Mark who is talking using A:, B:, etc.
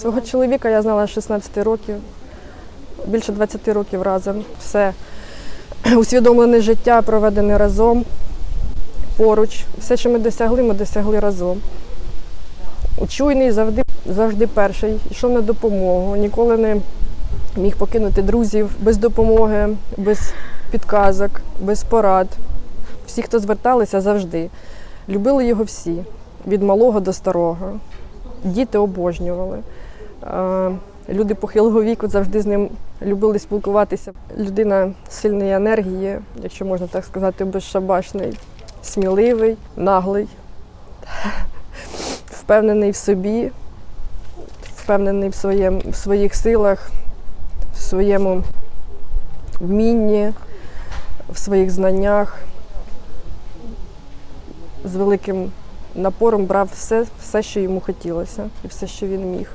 A: Свого чоловіка я знала 16 років, більше 20 років разом. Все усвідомлене життя проведене разом, поруч. Все, що ми досягли, ми досягли разом. Чуйний завжди, завжди перший, йшов на допомогу, ніколи не міг покинути друзів без допомоги, без підказок, без порад. Всі, хто зверталися, завжди. Любили його всі, від малого до старого. Діти обожнювали. Люди похилого віку завжди з ним любили спілкуватися. Людина сильної енергії, якщо можна так сказати, безшабашний, сміливий, наглий, впевнений в собі, впевнений в, своєм, в своїх силах, в своєму вмінні, в своїх знаннях. З великим напором брав все, все, що йому хотілося, і все, що він міг.